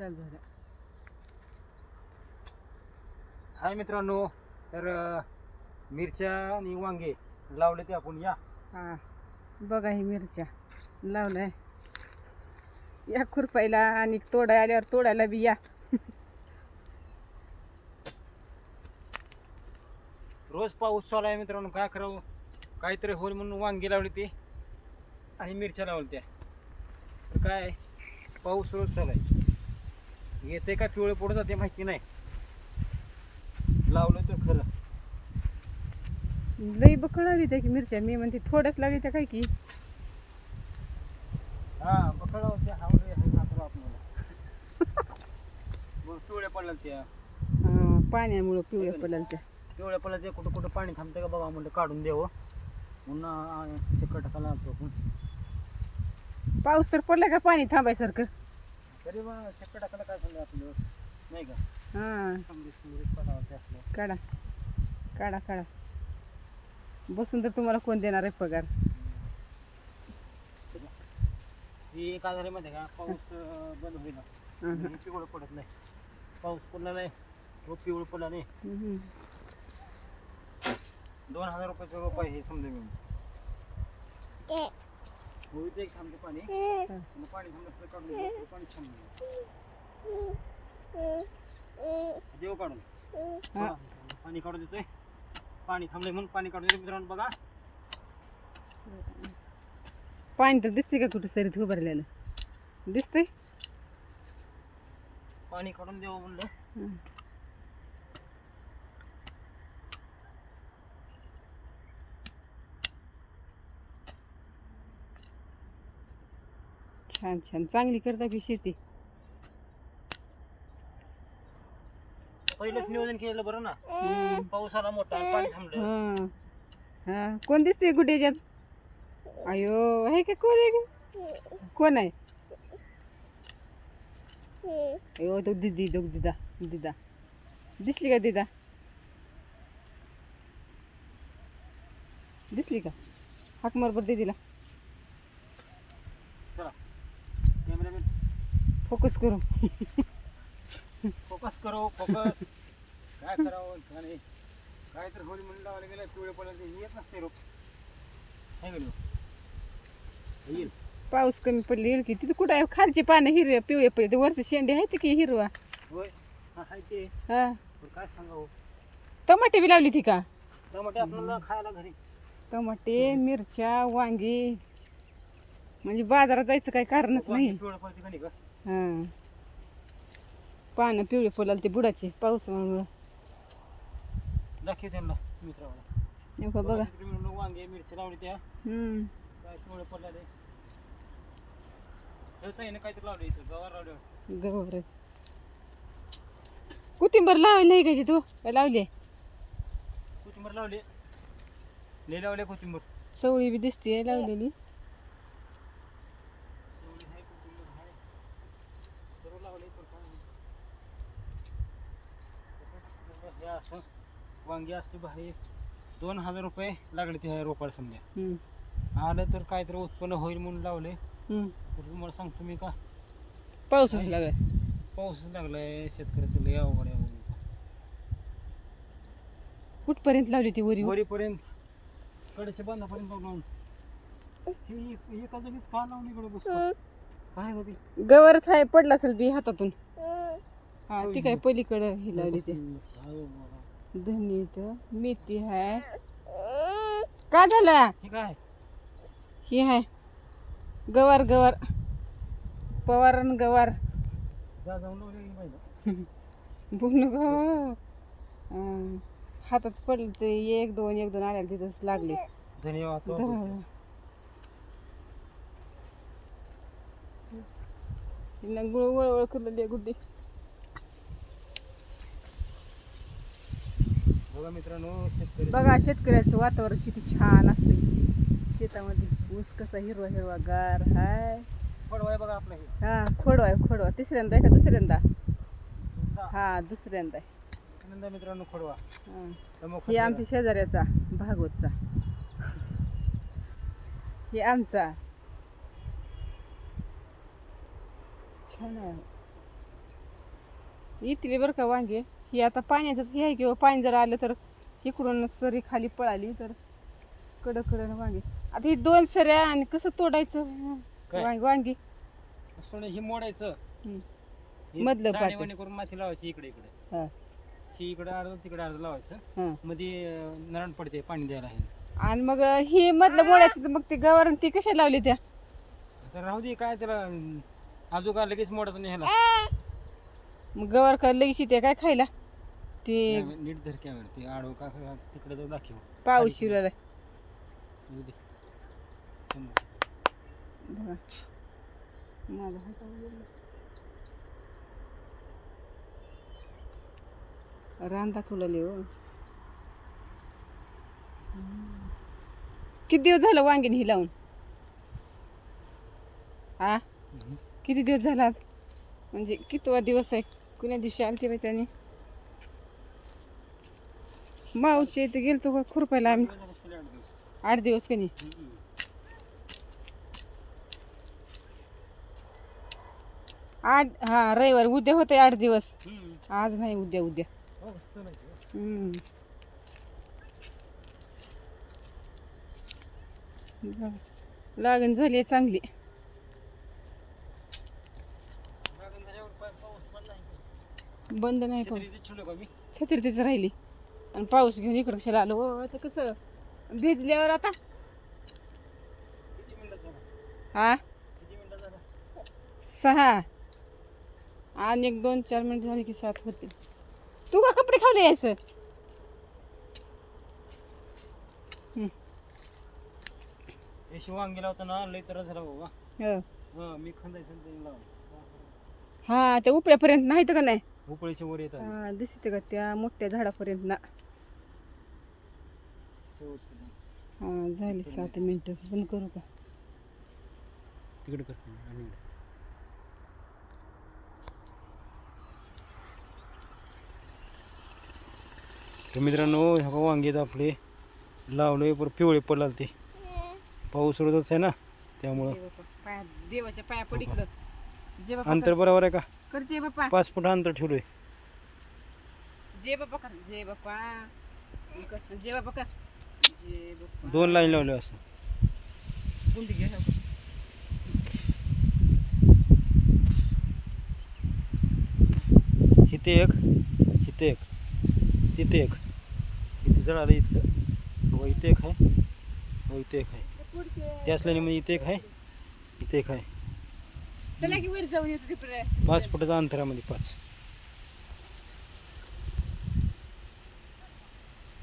चालू झालं. हाय मित्रांनो तर अं, मिरच्या आणि वांगे लावले ते आपण या. हा. बघा ही मिरच्या लावलाय. या खुरपायला आणि तोडाय आल्यावर तोडायला बी या. रोज पाऊस चालू आहे मित्रांनो काय करावं? काहीतरी होईल म्हणून वांगे लावली ते आणि मिरच्या लावल्या त्या. तर काय आहे, पाऊस रोज चालू आहे. येते का पिवळे पडत जाते माहिती नाही. लावलं तर खरं. लई बकळ लागली त्या की मिरच्या. मी म्हणते थोड्याच लागली त्या काय की? हा त्या हे नाकरो आपल्याला. मग पिवळ्या पडल्या त्या. पाण्यामुळं पिवळ्या पडल्या त्या. पिवळ्या पडल्या ते कुठं कुठं पाणी थांबतं का बाबा म्हणलं काढून चक्कर टाकायला आणतो आपण. पाऊस तर पडला का पाणी थांबायसारखं? तरी मग चक्कर टाकायला काय नाही का? हा. असलं. काढा. काढा काढा. बसून तर तुम्हाला कोण देणार आहे पगार? हे काय झालं माहिती आहे का? पाऊस अं, बंद होईना. हे पिवळं पडत नाही. पाऊस पडला नाही. पिवळं पडला नाही. दोन हजार रुपयाचं रोप आहे हे समजा मी. होईल एक थांबते पाणी. मग पाणी थांबलं तर काढून. पाणी थांबलं. देऊ काढून. पाणी काढून देतोय. पाणी थांबले म्हणून पाणी काढून देतो मित्रांनो बघा. पाणी तर दिसते का कुठं सरीत उभारलेलं? दिसतंय? पाणी काढून देऊ म्हणलं. छान छान. चांगली करता की शेती? पहिलंच नियोजन केलेलं बरं ना. पाऊस आला मोठा आणि पाणी थांबलं. हा. हा कोण दिसते कुठे याच्यात? अयो आहे का कोण आहे? का? कोण आहे? अयो तो दिदी तो दिदा दिदा. दिसली का दिदा? दिसली का? हाक मार बरं दीदीला चला कॅमेरामॅन फोकस करू. फोकस करो फोकस. काय करावं काय नाही काय तर होली म्हणून लावायला गेलं पिवळे पडलं येत नसते रोप. नाही? गेलो येईल. पाऊस कमी पडली येईल की? तिथे कुठं आहे? खालची पानं हिरवे पिवळे पडले. वरचे शेंडे आहेत की हिरवा? होय. हा ते. हा. काय सांगावं? टमाटे बी लावली ती का? टमाटे आपल्याला खायला घरी. टमाटे मिरच्या वांगी. म्हणजे बाजारात जायचं काही कारणच नाही. हां पानं पिवळे पडले ते बुडाचे पावसामुळं. दाखव त्यांना मित्राला बघा. वांगे मिरची लावली त्या. हम्म. काय पिवळे पडल्या रे हे काहीतरी लावलं इथं गवार लावलं गवर. कोथिंबर लावली नाही का तू काय लावली? कोथिंबीर लावली. लय लावले कोथिंबीर. चवळी बी दिसते लावलेली एवढी आहे कोथिंबीर आहे सर्व लावले पण काय नाही. असं वांगी असते भाई दोन हजार रुपये लागले ते रोपाला समजा. आलं तर काहीतरी उत्पन्न होईल म्हणून लावले. तर तुम्हाला सांगतो मी का? पाऊसच लागलाय. पाऊसच लागलाय. शेतकऱ्याचं लय अवघड आहे. कुठपर्यंत लावली ती वरी? वरीपर्यंत. कडेच्या बांधापर्यंत लावून ही एका जागीच का लावून इकडे बसतो काय होती गवरच आहे पडला असेल बी हातातून. हा ती काय पलीकडं ही लावली ते. धनी इथं. मेथी आहे काय झालं? हे काय? ही आहे गवार गवार. पवारन गवार. जा जाऊन लावली पाहिजे बोल ग. हातात पडले ते. एक दोन एक दोन आल्या तिथंच लागले. धन्यवाद तो. हिला गुळ वळवळ आहे गुड्डी. बघा मित्रांनो शेतकरी बघा शेतकऱ्याचं वातावरण किती छान असते शेतामध्ये ऊस कसा हिरवा हिरवा गार हाय. आहे बघा आपलं हे. हा खोडवा आहे खोडवा. तिसऱ्यांदा आहे का दुसऱ्यांदा? हा दुसऱ्यांदा आहे. आनंद आहे मित्रांनो खोडवा. हा. प्रमुख ही आमच्या शेजाऱ्याचा भागवतचा. ही आमचा. छान आहे. येतील बरं का वांगे? ही आता पाण्याचंच हे आहे किंवा पाणी जर आलं तर इकडून सरी खाली पळाली तर कडं कडं वांगे. आता ही दोन सऱ्या आणि कसं तोडायचं? काय? वांग- वांगी. असं हे मोडायचं. हम्म. हे मधलं. वाणी करून माती लावायची इकडे इकडे. हा. ही इकडे अर्ध तिकडे अर्ध लावायचं. हां. मध्ये अं, नरण पडते पाणी द्यायला आणि मग ही मधलं मोडायचं तर मग ते गवार ती कशा लावली त्या? तर राहू दे काय त्याला अं, आजू का लगेच मोडायचं नाही ह्याला. मग गवार का लगेच ते काय खायला? ते नीट धर कॅमेरा ते आडव का तिकडे जाऊ दाखव. पाऊस हातावर गेला. रान दाखवलेले हो. किती दिवस झालं वांगीन ही लावून? हा. किती दिवस झाला आज? म्हणजे कितवा दिवस आहे? कुण्या दिवशी आलते बाई त्याने माऊच्या इथे गेलतो का खुरपायला आम्ही. आठ दिवस. का नाही कधी आठ हा रविवार उद्या होते आठ दिवस. आज नाही उद्या उद्या. लागण झाली आहे चांगली. बंद नाही पाऊस छत्री राहिली. आणि पाऊस घेऊन इकडं कशाला आलो? हो आता कसं? भिजल्यावर आता? हा? सहा? आणि एक दोन चार मिनिट झाली की सात होतील तू का कपडे खाली यायचं वांगी लावताना लय तर झाला बाबा. हो. हा मी खंदायचं हा त्या उपड्यापर्यंत नाही तर का नाही? उपळीच्या वर येतात. हा दिसते का त्या मोठ्या झाडापर्यंत ना? हा झाली सात मिनिटं. बंद करू का? तिकडे कर. आणि इकडे. तर मित्रांनो ह्या बघा वांगे आहेत आपले. लावले पर पिवळे पडला ते. पाऊस रोजच आहे ना त्यामुळं. पाया देवाच्या पाया पड इकडं. बाप्पा अंतर बरोबर आहे का? कर. जय बाप्पा पाच फूट अंतर ठेवलंय. जय बाप्पा कर बाप्पा कर. जय बाप्पा कर. दोन लाईन लावले असं. इथे एक इथे एक तिथे एक. इथे जळालं इथलं हो इथे एक आहे. हो इथे एक आहे. त्या असल्याने म्हणजे इथे एक आहे. इथे एक आहे. पाच फुटाच्या अंतरामध्ये पाच.